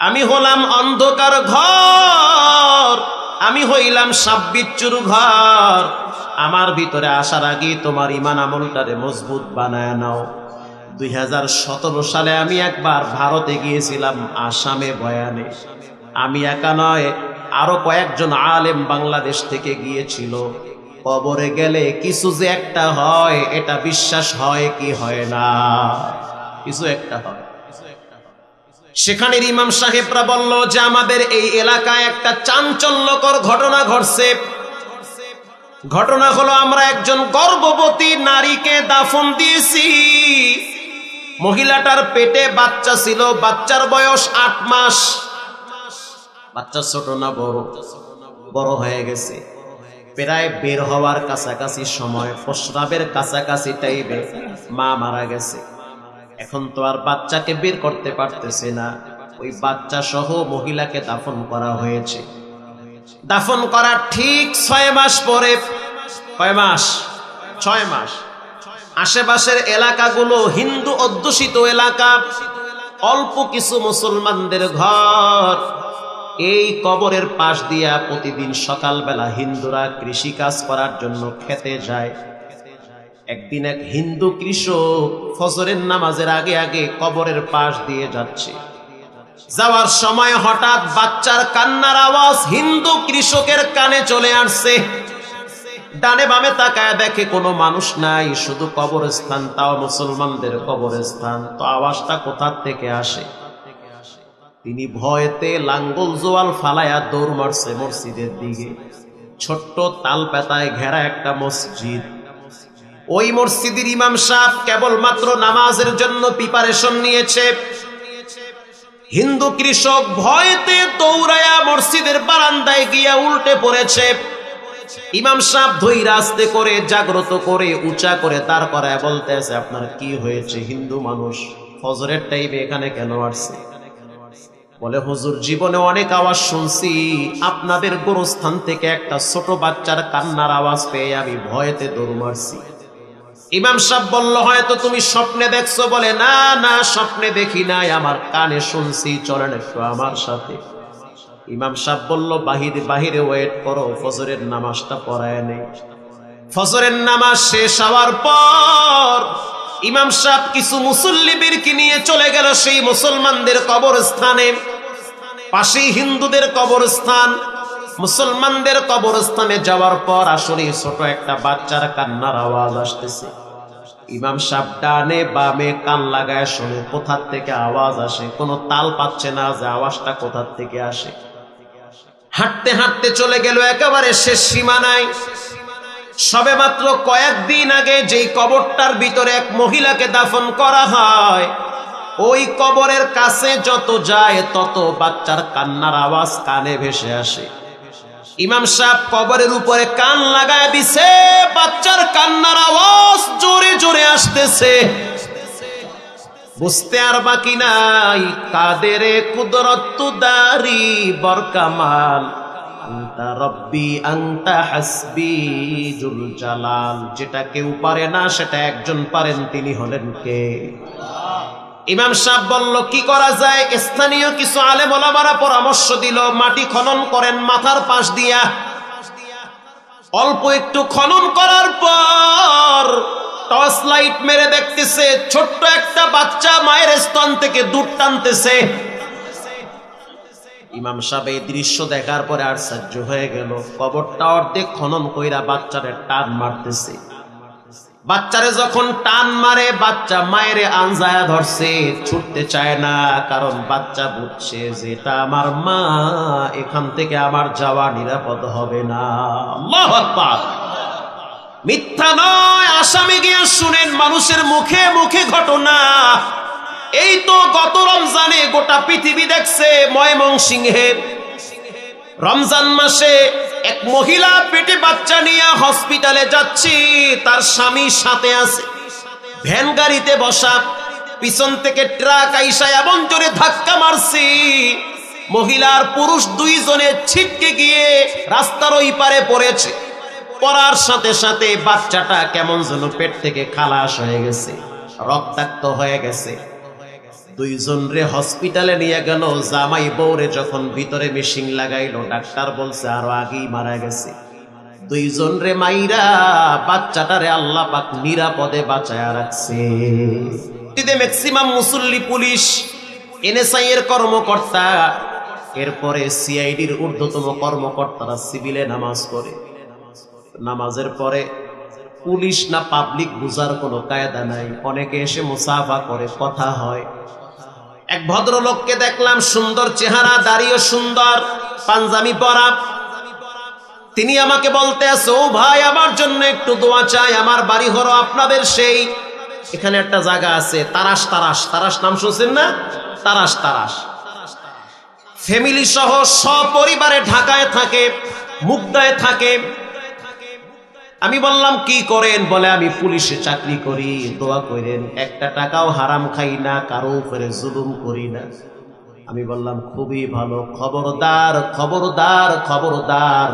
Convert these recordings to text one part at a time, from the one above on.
আমি হলাম অন্ধকার ঘর, আমি হইলাম সাব্বিচ্চুর ঘর। আমার ভিতরে আসার আগে তোমার ইমান আমলটারে মজবুত বানায় নাও। দুই হাজার সতেরো সালে আমি একবার ভারতে গিয়েছিলাম আসামে বয়ানে। আমি একা নয়, আরও কয়েকজন আলেম বাংলাদেশ থেকে গিয়েছিল। কবরে গেলে কিছু যে একটা হয়, এটা বিশ্বাস হয় কি হয় না? কিছু একটা হয়। সেখানের ইমাম সাহেবরা বলল যে, আমাদের এই এলাকায় একটা চাঞ্চল্যকর ঘটনা ঘটছে। ঘটনা হলো, আমরা একজন গর্ভবতী নারীকে দাফন দিয়েছি। মহিলাটার পেটে বাচ্চা ছিল, বাচ্চার বয়স আট মাস। বাচ্চা ছোট না বড় বড় হয়ে গেছে। প্রায় বের হওয়ার কাছাকাছি সময়, প্রস্রাবের কাছাকাছি টাইমে মা মারা গেছে। এখন তো আর বাচ্চাকে বের করতে পারতেছে না। ওই বাচ্চা সহ মহিলাকে দাফন করা হয়েছে। দাফন করার ঠিক ছয় মাস পরে, কয় মাস? ছয় মাস। আশেপাশের এলাকাগুলো হিন্দু অধ্যুষিত এলাকা। অল্প কিছু মুসলমানদের ঘর। এই কবরের পাশ দিয়া প্রতিদিন সকালবেলা হিন্দুরা কৃষি কাজ করার জন্য খেতে যায়। একদিন এক হিন্দু কৃষক ফজরের নামাজের আগে আগে কবরের পাশ দিয়ে যাচ্ছে। যাওয়ার সময় হঠাৎ বাচ্চার কান্নার আওয়াজ হিন্দু কৃষকের কানে চলে আসছে। ডানে বামে তাকায় দেখে কোনো মানুষ নাই, শুধু কবরস্থান, তাও মুসলমানদের কবরস্থান। তো আওয়াজটা কোথার থেকে আসে? তিনি ভয়েতে লাঙ্গল জোয়াল ফালায়া দৌড় মারছে মসজিদের দিকে। ছোট্ট তাল পেতায় ঘেরা একটা মসজিদ। ওই মসজিদের ইমাম সাহেব কেবলমাত্র নামাজের জন্য প্রিপারেশন নিয়েছে। হিন্দু কৃষক ভয়েতে দৌড়ায়া মসজিদের বারান্দায় গিয়া উল্টে পড়েছে। ইমাম সাহেব ধৈর্য আস্তে করে, জাগ্রত করে, উঁচা করে তার করায় বলতে আছে আপনার কি হয়েছে হিন্দু মানুষ? ফজরের টাইমে এখানে কেন আসছে? বলে, হুজুর, জীবনে অনেক আওয়াজ শুনছি। আপনাদের গোরস্থান থেকে একটা ছোট বাচ্চার কান্নার আওয়াজ পেয়ে আমি ভয়েতে দৌড় মারছি। ইমাম সাহেব বলল, হয়তো তুমি স্বপ্নে দেখছ বলে, না না, স্বপ্নে দেখি নাই, আমার কানে শুনছি, চলেন একটু আমার সাথে। ইমাম সাহেব বলল, বাহিরে বাহিরে ওয়েট করো, ফজরের নামাজটা পড়ায় নেই। ফজরের নামাজ শেষ হওয়ার পর ইমাম সাহেব কিছু মুসল্লিবিরকে নিয়ে চলে গেল সেই মুসলমানদের কবরস্থানে। পাশেই হিন্দুদের কবরস্থান। মুসলমানদের কবরস্থানে যাওয়ার পর আসলে ছোট একটা বাচ্চার কান্নার আওয়াজ আসতেছে। ইমাম সাহেব ডানে বামে কান লাগায় শোনে কোথার থেকে আওয়াজ আসে, কোনো তাল পাচ্ছে না যে আওয়াজটা কোথার থেকে আসে। হাঁটতে হাঁটতে চলে গেল একেবারে শেষ সীমানায়। সবে মাত্র কয়েকদিন আগে যেই কবরটার ভিতরে এক মহিলাকে দাফন করা হয়, ওই কবরের কাছে যত যায় তত বাচ্চার কান্নার আওয়াজ কানে ভেসে আসে। ইমাম সাহেব কবরের উপরে কান লাগায় দিছে, বাচ্চার কান্নার আওয়াজ জোরে জোরে আসতেছে। বুঝতে আর বাকি নাই, কাদের কুদরত দারি বরকামাল আন্তা হাসবি যেটা কেউ পারে না, সেটা একজন পারেন, তিনি হলেন কে? ইমাম সাহেব বলল, কি করা যায়? স্থানীয় কিছু আলেম ওলামারা পরামর্শ দিল, মাটি খনন করেন মাথার পাশ দিয়া। অল্প একটু খনন করার পর টর্চ লাইট মেরে দেখতেছে, ছোট্ট একটা বাচ্চা মায়ের স্তন থেকে দুধ টানতেছে। ইমাম সাহেব এই দৃশ্য দেখার পরে আশ্চর্য হয়ে গেল। কবরটা অর্ধেক খনন কইরা বাচ্চারে টান মারতেছে। বাচ্চারে যখন টান মারে, বাচ্চা মায়েরে আনজায়া ধরছে, ছুটতে চায় না, কারণ বাচ্চা বুঝছে যেটা আমার মা, এখান থেকে আমার যাওয়া নিরাপদ হবে না। মিথ্যা নয়, আসামে গিয়ে শুনেন, মানুষের মুখে মুখে ঘটনা। এই তো গত রমজানে গোটা পৃথিবী দেখছে, ময়মনসিংহে রমজান মাসে এক মহিলা পেটে বাচ্চা নিয়ে হসপিটালে যাচ্ছি, তার স্বামী সাথে আছে। ভ্যান গাড়িতে বসা, পিছন থেকে ট্রাক আইসা এমন জোরে ধাক্কা মারছি, মহিলার পুরুষ দুইজনে ছিটকে গিয়ে রাস্তার ওই পারে পড়েছে। পড়ার সাথে সাথে বাচ্চাটা কেমন যেন পেট থেকে খালাস হয়ে গেছে, রক্তাক্ত হয়ে গেছে। দুইজন রে হসপিটালে নিয়ে গেল, জামাই বউরে যখন ভিতরে মেশিন লাগাইলো, ডাক্তার বলছে, আরও আগেই মারা গেছে। দুইজন রে মাইরা বাচ্চাটারে আল্লাহ পাক নিরাপদে বাঁচায়া রাখছে। ম্যাক্সিমাম মুসল্লি পুলিশ এনএসআই এর কর্মকর্তা, এরপরে সিআইডির ঊর্ধ্বতম কর্মকর্তারা সিভিলে নামাজ পড়ে। নামাজের পরে পুলিশ না পাবলিক বুঝার কোনো কায়দা নাই। অনেকে এসে মুসাফা করে, কথা হয়। এক ভদ্রলোককে দেখলাম সুন্দর চেহারা দাঁড়িয়ে সুন্দর, পাঞ্জাবি পরা। তিনি আমাকে বলতে আছে, ও ভাই, আমার জন্য একটু দোয়া চাই, আমার বাড়ি হলো আপনাদের সেই। এখানে একটা জায়গা আছে তারাস তারাস তারাস নাম শুনছেন না? তারাস তারাস ফ্যামিলি সহ সপরিবারে ঢাকায় থাকে, মুগদায় থাকে। আমি বললাম, কি করেন? বলে, আমি পুলিশে চাকরি করি, দোয়া করেন। একটা টাকাও হারাম খাই না, কারও উপরে জুলুম করি না। আমি বললাম, খুবই ভালো, খবরদার খবরদার খবরদার।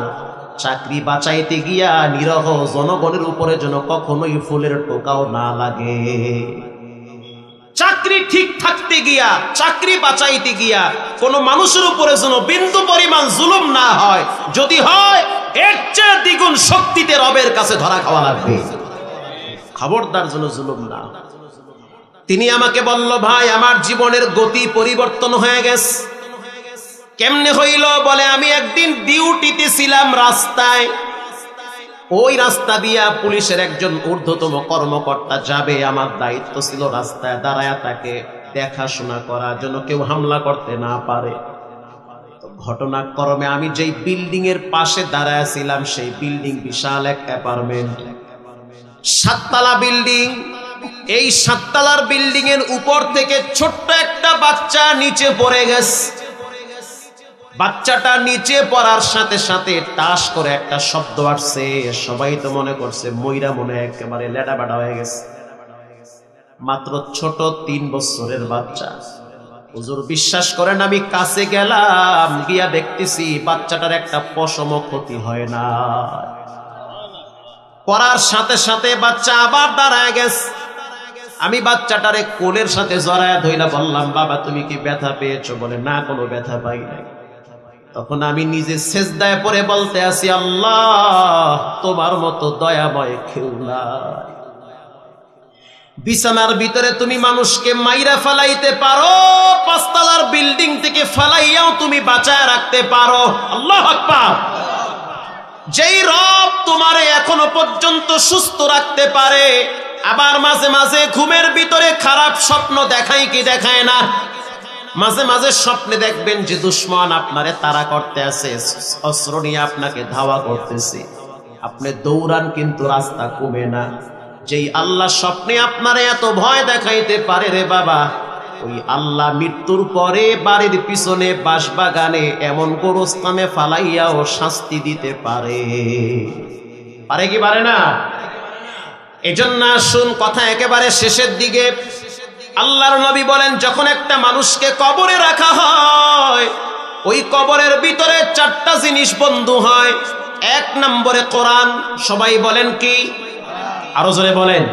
চাকরি বাঁচাইতে গিয়া নিরহ জনগণের উপরে যেন কখনোই ফুলের টোকাও না লাগে। চাকরি ঠিক থাকতে গিয়া, চাকরি বাঁচাইতে গিয়া, কোনো মানুষের উপরে যেন বিন্দু পরিমাণ জুলুম না হয়, যদি হয়, এর চেয়ে দ্বিগুণ শক্তিতে রবের কাছে ধরা খাওয়া লাগবে। খবরদার যেন জুলুম না। তিনি আমাকে বলল, ভাই, আমার জীবনের গতি পরিবর্তন হয়ে গেছে। কেমনে হইল বলে, আমি একদিন ডিউটিতে ছিলাম রাস্তায়। ওই রাস্তা দিয়া পুলিশের একজন ঊর্ধ্বতম কর্মকর্তা যাবে, আমার দায়িত্ব ছিল রাস্তায় দাঁড়ায় তাকে দেখাশোনা করার জন্য কেউ হামলা করতে না পারে। ঘটনাক্রমে আমি যেই বিল্ডিং এর পাশে দাঁড়ায় ছিলাম, সেই বিল্ডিং বিশাল এক অ্যাপার্টমেন্ট। সাততলা বিল্ডিং, এই সাততলার বিল্ডিং এর উপর থেকে ছোট্ট একটা বাচ্চা নিচে পড়ে গেছে। বাচ্চাটা নিচে পড়ার সাথে সাথে টাস করে একটা শব্দ আসছে। সবাই তো মনে করছে, ময়রা মনে একেবারে লেডা বেডা হয়ে গেছে। মাত্র ছোট তিন বছরের বাচ্চা। হুজুর বিশ্বাস করেন, আমি কাছে গেলাম, গিয়া দেখতেছি বাচ্চাটার একটা পশম ক্ষতি হয় না। পড়ার সাথে সাথে বাচ্চা আবার দাঁড়ায় গেছে। আমি বাচ্চাটারে কোলের সাথে জড়ায় ধইলা বললাম, বাবা, তুমি কি ব্যথা পেয়েছ? বলে, না, কোনো ব্যথা পাই নাই তখন আমি নিজে সেজদায় পরে বলতে আছি, আল্লাহ, তোমার মতো দয়াময় কেউ নাই। বিছানার ভিতরে তুমি মানুষকে মাইরা ফালাইতে পারো, পাঁচতলার বিল্ডিং থেকে ফালাইয়াও তুমি বাঁচায় রাখতে পারো। আল্লাহ যেই রব তোমারে এখনও পর্যন্ত সুস্থ রাখতে পারে, আবার মাঝে মাঝে ঘুমের ভিতরে খারাপ স্বপ্ন দেখায় কি দেখায় না? মাঝে মাঝে স্বপ্নে দেখবেন যে দুশ্মন আপনারে তারা করতে আছে, অস্ত্র নিয়ে আপনাকে ধাওয়া করতেছে। আপনি দৌড়ান কিন্তু রাস্তা কমে না। যেই আল্লাহ স্বপ্নে আপনারে এত ভয় দেখাইতে পারে রে বাবা, ওই আল্লাহ মৃত্যুর পরে বাড়ির পিছনে বাঁশবাগানে এমন গোরস্থানে ফালাইয়াও শাস্তি দিতে পারে। পারে কি পারে না? এজন্য আসুন, কথা একেবারে শেষের দিকে। আল্লাহর নবী বলেন, যখন একটা মানুষকে কবরে রাখা হয়, ওই কবরের ভিতরে চারটা জিনিস বন্ধু হয়। এক নম্বরে কোরআন, সবাই বলেন কি? আরও জোরে বলেন।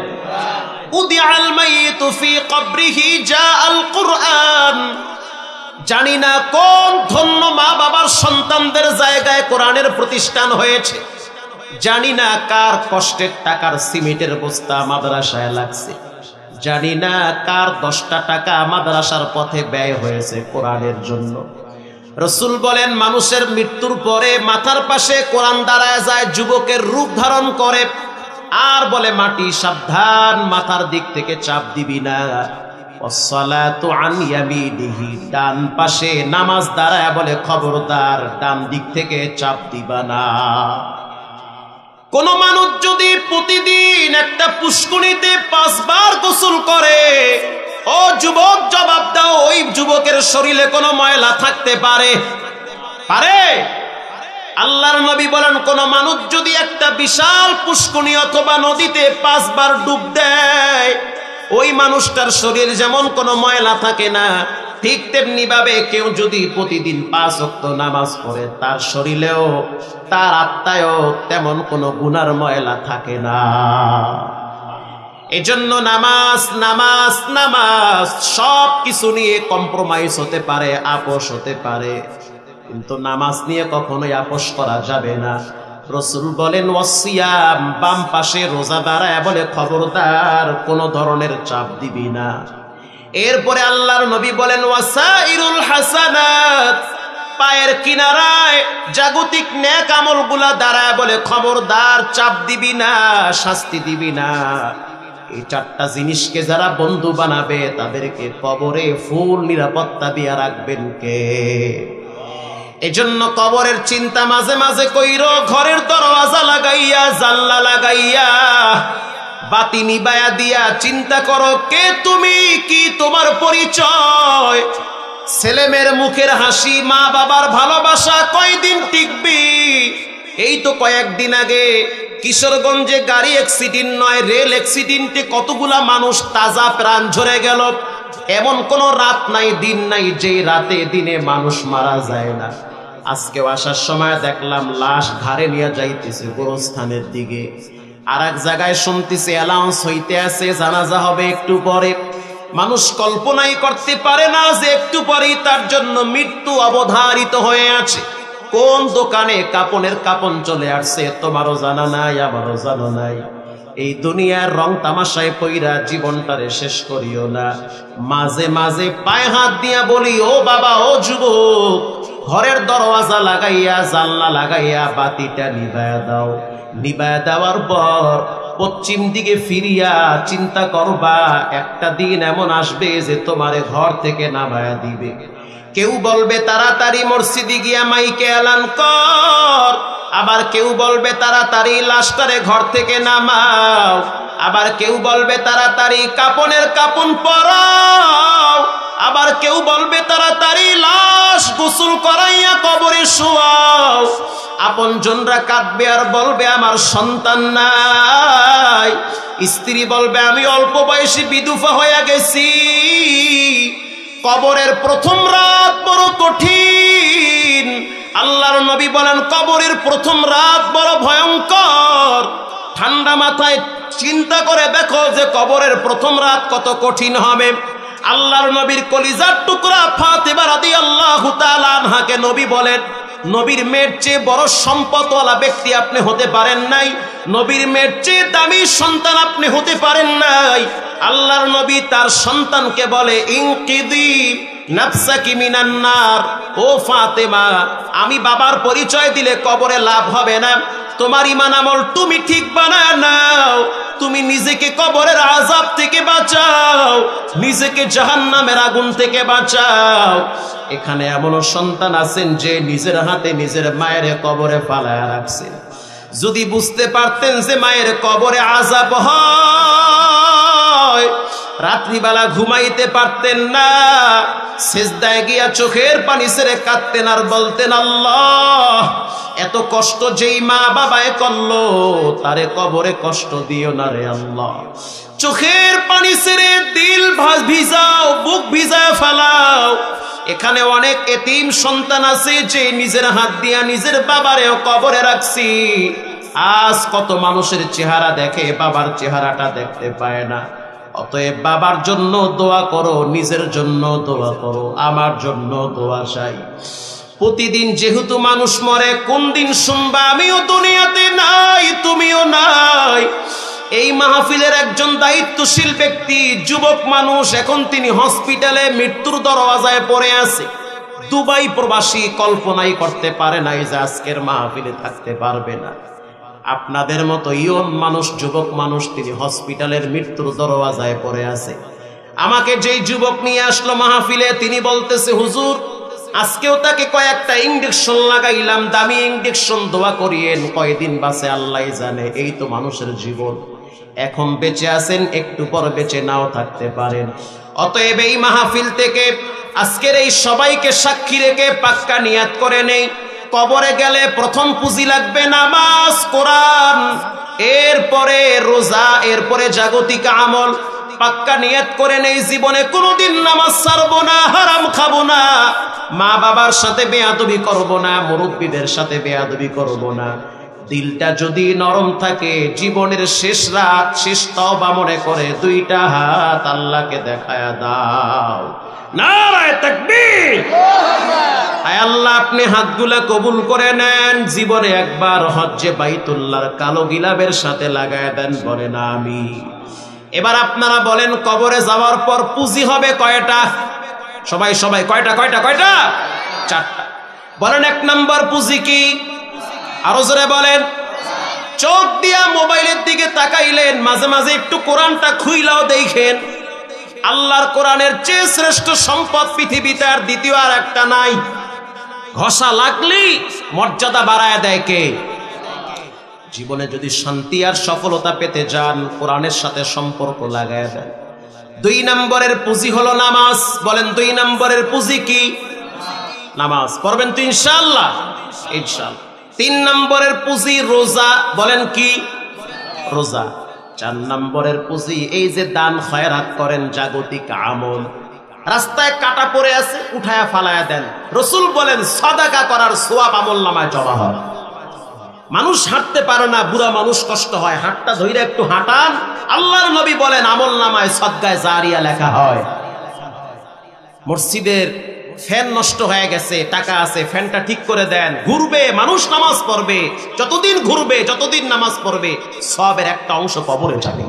জানি না কোন ধন্য মা বাবার সন্তানদের জায়গায় কোরআনের প্রতিষ্ঠান হয়েছে। জানি না কার কষ্টের টাকার সিমেন্টের বস্তা মাদ্রাসায় লাগছে। জানি না কার দশটা টাকা মাদ্রাসার পথে ব্যয় হয়েছে কোরআনের জন্য। রসুল বলেন, মানুষের মৃত্যুর পরে মাথার পাশে কোরআন দাঁড়ায় যায়, যুবকের রূপ ধারণ করে। আর বলে মাটি, সাবধান, মাথার দিক থেকে চাপ দিবি না। ডান পাশে নামাজ দাঁড়ায় বলে খবরদার, ডান দিক থেকে চাপ দিবা না। কোন মানুষ যদি প্রতিদিন একটা পুষ্কুনিতে পাঁচবার গোসল করে, ও যুবক জবাব দাও, ওই যুবকের শরীরে কোনো ময়লা থাকতে পারে? পারে? আল্লাহর নবী বলেন, কোন মানুষ যদি একটা বিশাল পুষ্কুনি অথবা নদীতে পাঁচবার ডুব দেয়, ওই মানুষটার শরীর যেমন কোনো ময়লা থাকে না ঠিক তেমনি ভাবে কেউ যদি প্রতিদিন পাঁচ অক্ত নামাজ পড়ে, তার শরীরেও, তার আত্মায়ও তেমন কোনো গুনার ময়লা থাকে না। এজন্য নামাজ নামাজ নামাজ সব কিছু নিয়ে কম্প্রোমাইজ হতে পারে, আপোষ হতে পারে। কিন্তু নামাজ নিয়ে কখনোই আপোষ করা যাবে না। রসুল বলেন, ওয়াসিয়াম বাম পাশে রোজা দাঁড়ায় বলে খবরদার, কোনো ধরনের চাপ দিবি না। এরপরে আল্লাহর নবী বলেন, ওয়াসাইরুল হাসানাত। পায়ের কিনারায় জাগতিক ন্যাক আমলগুলা দাঁড়ায় বলে, খবরদার, চাপ দিবি না, শাস্তি দিবি না। এই চারটা জিনিসকে যারা বন্ধু বানাবে, তাদেরকে কবরে ফুল নিরাপত্তা দিয়া রাখবেন কে? এজন্য কবরের চিন্তা মাঝে মাঝে কইর, ঘরের দরওয়াজা লাগাইয়া জাল্লা লাগাইয়া বাতি নিবায়া দিয়া চিন্তা করো, কে তুমি? কি তোমার পরিচয়? ছেলেমেয়ের মুখের হাসি মা বাবার ভালোবাসা কয়দিন টিকবি? এই তো কয়েকদিন আগে কিশোরগঞ্জে গাড়ি অ্যাক্সিডেন্ট নয় রেল অ্যাক্সিডেন্টে কতগুলা মানুষ তাজা প্রাণ ঝরে গেল। এমন কোন রাত নাই, দিন নাই যে রাতে দিনে মানুষ মারা যায় না। আজকেও আসার সময় দেখলাম লাশ ঘাড়ে নিয়ে যাইতেছে গোরস্থানের দিকে। আর এক জায়গায় শুনতেছে অ্যালাউন্স হইতে আছে, জানাজা হবে একটু পরে। মানুষ কল্পনাই করতে পারে না যে একটু পরেই তার জন্য মৃত্যু অবধারিত হয়ে আছে। কোন দোকানে কাপনের কাপন চলে আসছে, তোমারও জানা নাই, আমারও জানা নাই। এই দুনিয়ার রং তামাশায় পইরা জীবনটারে শেষ করিও না। মাঝে মাঝে পায়ে হাত দিয়া বলি, ও বাবা, ও যুবক, ঘরের দরওয়াজা লাগাইয়া, জানলা লাগাইয়া বাতিটা নিভায়া দাও। নিভায়া দেওয়ার পর পশ্চিম দিকে ফিরিয়া চিন্তা করবা, একটা দিন এমন আসবে যে তোমার ঘর থেকে নামায়া দিবে। কেউ বলবে, তাড়াতাড়ি মসজিদে গিয়া মাইকে এলান কর। আবার কেউ বলবে, তাড়াতাড়ি লাশটারে ঘর থেকে নামাও। আবার কেউ বলবে তাড়াতাড়ি কাপনের কাপন পরাও। আবার কেউ বলবে তাড়াতাড়ি লাশ গোসল করাইয়া কবরে শোয়াও। আপন জনরা কাঁদবে আর বলবে, আমার সন্তান নাই। স্ত্রী বলবে, আমি অল্প বয়সী বিদুফা হয়ে গেছি। কবরের প্রথম রাত বড় কঠিন। আল্লাহর নবী বলেন, কবরের প্রথম রাত বড় ভয়ঙ্কর। ঠান্ডা মাথায় চিন্তা করে দেখো যে কবরের প্রথম রাত কত কঠিন হবে। আল্লাহর নবীর কলিজার টুকরা ফাতেমা রাদিয়াল্লাহু তাআলা আনহাকে নবী বলেন, নবীর মেয়ের চেয়ে বড় সম্পদওয়ালা ব্যক্তি আপনি হতে পারেন নাই। নবীর মেয়ের চেয়ে দামি সন্তান আপনি হতে পারেন নাই। আল্লাহর নবী তার সন্তানকে বলে মিনান্নার ও আমি বাবার পরিচয় দিলে কবরে লাভ হবে না। তোমার ইমান আমল তুমি ঠিক বানায় নাও। তুমি নিজেকে কবরের আজাব থেকে বাঁচাও। নিজেকে জাহান্নামের আগুন থেকে বাঁচাও। এখানে এমন সন্তান আছেন যে নিজের হাতে নিজের মায়ের কবরে ফালায় রাখছেন যদি বুঝতে পারতেন যে মায়ের কবরে আজাব হয় রাত্রিবেলা ঘুমাইতে পারতেন না। শেষদায় গিয়া চোখের পানি সেরে কাঁদতেন আর বলতেন, আল্লাহ, এত কষ্ট যেই মা বাবায় করল, তারে কবরে কষ্ট দিও না রে আল্লাহ। চোখের পানি সেরে দিল ভাজ ভিজাও, বুক ভিজায় ফেলাও। এখানে অনেক এতিম সন্তান আছে, যে নিজের হাত দিয়া নিজের বাবারেও কবরে রাখছি। আজ কত মানুষের চেহারা দেখে বাবার চেহারাটা দেখতে পায় না। অতএব বাবার জন্য দোয়া করো, নিজের জন্য দোয়া করো, আমার জন্য দোয়া চাই। প্রতিদিন যেহেতু মানুষ মরে, কোন দিন শুনবা, আমিও দুনিয়াতে নাই, তুমিও নাই। এই মাহফিলের একজন দায়িত্বশীল ব্যক্তি, যুবক মানুষ, এখন তিনি হসপিটালে মৃত্যুর দরওয়াজায় পড়ে আছে। দুবাই প্রবাসী কল্পনাই করতে পারে নাই যে আজকের মাহফিলে থাকতে পারবে না। আপনাদের মতো ইয়ন মানুষ, যুবক মানুষ তিনি হসপিটালের মৃত্যুর দরওয়াজায় পড়ে আছে। আমাকে যেই যুবক নিয়ে আসলো মাহফিলে, তিনি বলতেছে, হুজুর, আজকেও তাকে কয়েকটা ইঞ্জেকশন লাগাইলাম, দামি ইঞ্জেকশন দোয়া করিয়েন, কয়দিন বাসে আল্লাহ জানে, এই তো মানুষের জীবন। এখন বেঁচে আছেন, একটু পর বেঁচে নাও থাকতে পারেন। অতএব এই মাহফিল থেকে আজকের এই সবাইকে সাক্ষী রেখে পাক্কা নিয়াত করে নেই। কবরে গেলে প্রথম পুঁজি লাগবে নামাজ, কোরআন, এরপরে রোজা, এরপরে জাগতিক আমল। পাক্কা নিয়ত করে নেই জীবনে, কোনোদিন নামাজ ছাড়বো না, হারাম খাব না। মা বাবার সাথে বেয়াদবি করব না, মুরব্বীদের সাথে বেয়াদবি করব না। দিলটা যদি নরম থাকে, জীবনের শেষ রাত, শেষ তবা মনে করে, দুইটা হাত আল্লাহকে দেখায় দাও। নারায় তাকবীর। আয় আল্লাহ আপনি হাতগুলা কবুল করে নেন জীবনে একবার হজ্জে বাইতুল্লাহর কালো গিলাবের সাথে লাগায় দেন বলেন আমি। এবার আপনারা বলেন কবরে যাওয়ার পর পুঁজি হবে কয়টা? সবাই সবাই কয়টা কয়টা কয়টা? চারটা। বলেন এক নম্বর পুঁজি কি? আরও জোরে বলেন। চোখ দিয়া মোবাইলের দিকে তাকাইলেন মাঝে মাঝে একটু কোরআনটা খুইলাও দেখেন। আল্লাহর কোরআনের চেয়ে শ্রেষ্ঠ সম্পদ পৃথিবীতে আর দ্বিতীয় আর একটা নাই। ঘষা লাগলেই মর্যাদা বাড়ায় দেয় কে? জীবনে যদি শান্তি আর সফলতা পেতে যান, কোরআনের সাথে সম্পর্ক লাগায় দেন। দুই নম্বরের পুঁজি হলো নামাজ। বলেন, দুই নম্বরের পুঁজি কি? নামাজ। পড়বেন তো ইনশাল্লাহ ইনশাল্লাহ তিন নম্বরের পুঁজি রোজা। বলেন কি? রোজা। চার নম্বরের পুঁজি, এই যে দান খয়রাত করেন জাগতিক আমল। রাস্তায় কাটা পড়ে আছে, উঠায়া ফালায়া দেন। রসুল বলেন সদাকা করার সোয়াব আমল নামায় জমা হয়। মানুষ হাঁটতে পারে না, বুড়া মানুষ কষ্ট হয়। হাঁটটা ধইরে একটু হাঁটান। আল্লাহর নবী বলেন, আমল নামায় সদ্গায় জারিয়া লেখা হয়। মসজিদের ফ্যান নষ্ট হয়ে গেছে, টাকা আছে, ফ্যানটা ঠিক করে দেন। ঘুরবে, মানুষ নামাজ পড়বে, যতদিন ঘুরবে, যতদিন নামাজ পড়বে, সবের একটা অংশ কবরে যাবে।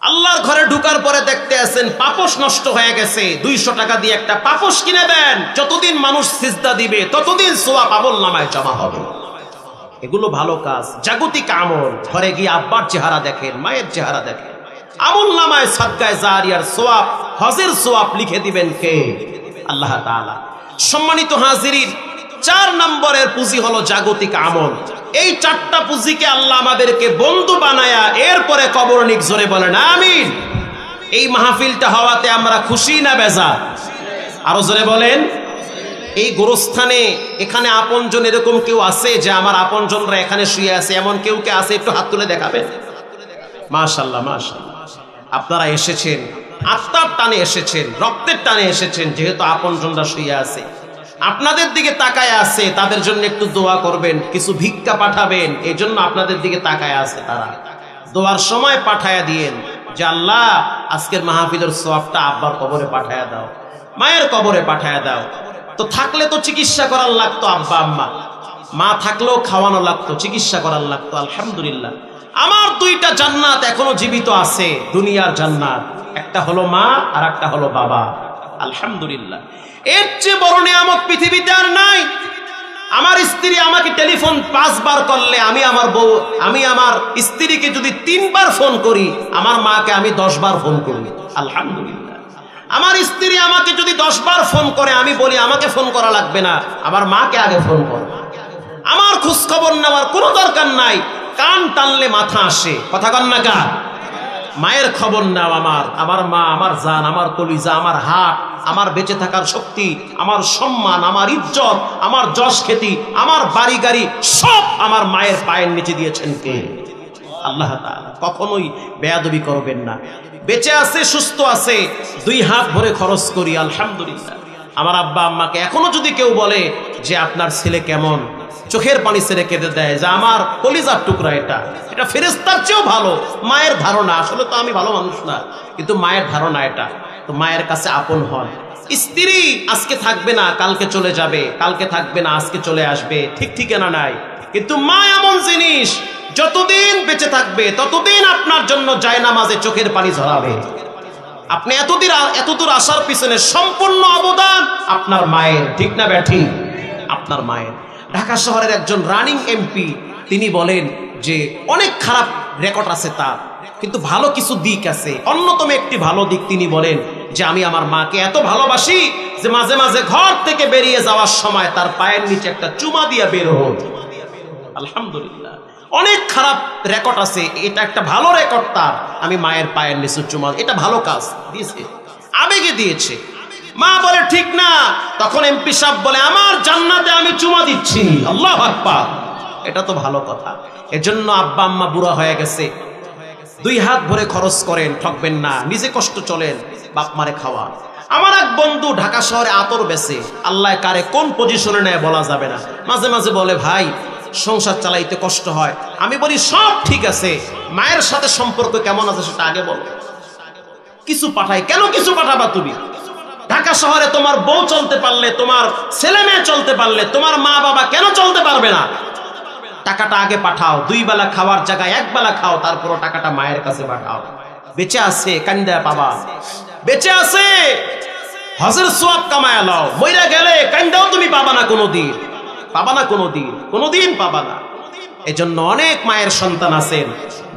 আল্লাহর ঘরে ঢুকার পরে দেখতে আছেন পাপস নষ্ট হয়ে গেছে, দুইশো টাকা দিয়ে একটা পাপস কিনে দেন। যতদিন মানুষ সিজদা দিবে, ততদিন সোয়া পাবল নামায় জমা হবে। এগুলো ভালো কাজ, জাগতিক আমল। ঘরে গিয়ে আব্বার চেহারা দেখেন, মায়ের চেহারা দেখেন। আমল নামায় সাদগায় জারিয়ার সোয়াব, হজের সোয়াব লিখে দিবেন কে? আল্লাহ সম্মানিত হাজিরিন, চার নম্বরের পুঁজি হলো জাগতিক আমল। এই চারটা পুঁজিকে আল্লাহ আমাদেরকে বন্ধু বানায়া এরপরে কবর নিক, জোরে বলেন, আমিন। এই মাহফিলটা হওয়াতে আমরা খুশি না বেজা? আরও জোরে বলেন, এই গোরস্থানে এখানে আপনজন এরকম কেউ আছে যে আমার আপনজনরা এখানে শুয়ে আছে, এমন কেউ কে আছে? একটু হাত তুলে দেখাবেন। মাশাল্লাহ মাশাল্লাহ আপনারা এসেছেন আত্মার টানে এসেছেন, রক্তের টানে এসেছেন, যেহেতু আপনজনরা শুয়ে আছে। আপনাদের দিকে তাকায় আছে, তাদের জন্য একটু দোয়া করবেন, কিছু ভিক্ষা পাঠাবেন এই জন্য আপনাদের দিকে তাকায় আছে তারা। দোয়ার সময় পাঠায়া দিয়েন, যে আল্লাহ, আজকের মাহফিলের সোয়াবটা আব্বার কবরে পাঠায়া দাও, মায়ের কবরে পাঠায়া দাও। তো থাকলে তো চিকিৎসা করার লাগতো আব্বা, আম্মা। মা থাকলেও খাওয়ানো লাগতো, চিকিৎসা করার লাগতো, আলহামদুলিল্লাহ। আমার দুইটা জান্নাত এখনও জীবিত আছে, দুনিয়ার জান্নাত। একটা হলো মা আর একটা হলো বাবা। আলহামদুলিল্লাহ। এর চেয়ে বড় নিয়ামত পৃথিবীতে আর নাই। আমার স্ত্রী আমাকে টেলিফোন পাঁচবার করলে আমি আমার বউ, আমি আমার স্ত্রীকে যদি তিনবার ফোন করি, আমার মাকে আমি দশবার ফোন করি। আলহামদুলিল্লাহ। আমার স্ত্রী আমাকে যদি দশবার ফোন করে, আমি বলি, আমাকে ফোন করা লাগবে না। আমার মাকে আগে ফোন করো। আমার খোঁজ খবর নেওয়ার কোনো দরকার নাই। কান টানলে মাথা আসে। কথা কন না কার মায়ের খবর নাও আমার। আমার মা, আমার জান, আমার কলিজা, আমার হাট আমার বেঁচে থাকার শক্তি, আমার সম্মান, আমার ইজ্জত, আমার যশ খ্যাতি, আমার বাড়ি গাড়ি, সব আমার মায়ের পায়ের নিচে দিয়েছেন কে? আল্লাহ কখনোই বেয়াদবি করবেন না। বেঁচে আছে, সুস্থ আছে, দুই হাত ভরে খরচ করি, আলহামদুলিল্লাহ। আমার আব্বা আম্মাকে এখনও যদি কেউ বলে যে আপনার ছেলে কেমন চোখের পানি ছেড়ে কেঁদে দেয় যে আমার কলিজার টুকরা এটা। এটা ফেরেস্তার চেয়েও ভালো। মায়ের ধারণা, আসলে তো আমি ভালো মানুষ না, কিন্তু মায়ের ধারণা এটা। তো মায়ের কাছে আপন হন। স্ত্রী আজকে থাকবে না, কালকে চলে যাবে, কালকে থাকবে না, আজকে চলে আসবে, ঠিক ঠিকানা নাই। কিন্তু মা এমন জিনিস, যতদিন বেঁচে থাকবে, ততদিন আপনার জন্য যায় নামাজে চোখের পানি ঝরাবে। আপনি এতদিন এতদূর আসার পিছনে সম্পূর্ণ অবদান আপনার মায়ের, ঠিক না ব্যাঠি আপনার মায়ের। ঢাকা শহরের একজন রানিং এমপি, তিনি বলেন যে অনেক খারাপ রেকর্ড আছে তার, কিন্তু ভালো কিছু দিক আছে। অন্যতম একটি ভালো দিক তিনি বলেন যে আমি আমার মাকে এত ভালোবাসি যে মাঝে মাঝে ঘর থেকে বেরিয়ে যাওয়ার সময় তার পায়ের নিচে একটা চুমা দিয়া বের হন আলহামদুলিল্লাহ। অনেক খারাপ রেকর্ড আছে, এটা একটা ভালো রেকর্ড তার। আমি মায়ের পায়ের নিচে চুমা, এটা ভালো কাজ, দিয়েছে। আবেগে দিয়েছে। মা বলে, ঠিক না। তখন এমপি সাহেব বলে, আমার জান্নাতে আমি চুমা দিচ্ছি। আল্লাহ আকবার। এটা তো ভালো কথা। এজন্য আব্বা আম্মা বুড়া হয়ে গেছে। দুই হাত ভরে খরচ করেন, ঠকবেন না। নিজে কষ্ট চলেন, বাপ মারে খাওয়া। আমার এক বন্ধু ঢাকা শহরে আতর বেছে। আল্লাহ কারে কোন পজিশনে নেয় বলা যাবে না। মাঝে মাঝে বলে, ভাই, সংসার চালাইতে কষ্ট হয়। আমি বলি, সব ঠিক আছে। মায়ের সাথে সম্পর্ক কেমন আছে সেটা আগে বলো। কিছু পাঠাই। কেন কিছু পাঠাবা তুমি? ঢাকা শহরে তোমার বউ চলতে পারলে, তোমার ছেলে মেয়ে চলতে পারলে, তোমার মা বাবা কেন চলতে পারবে না? টাকাটা আগে পাঠাও, দুই বেলা খাওয়ার জায়গায় এক বেলা খাও তারপর টাকাটা মায়ের কাছে পাঠাও। বেঁচে আছে, কান্দা পাবা। বেঁচে আছে! হজের সোয়াব কামায় লাও। মইরা গেলে কান্দাও তুমি পাবা না কোনোদিন। পাবা না কোনোদিন। কোনোদিন পাবা না। এজন্য অনেক মায়ের সন্তান আছেন,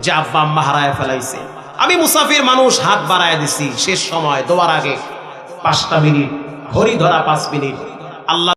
যে আব্বা আম্মা হারায় ফেলাইছে। আমি মুসাফির মানুষ হাত বাড়ায় দিছি, শেষ সময়, দোয়ার আগে। পাঁচটা মিনিট ঘড়ি ধরা পাঁচ মিনিট। আল্লাহ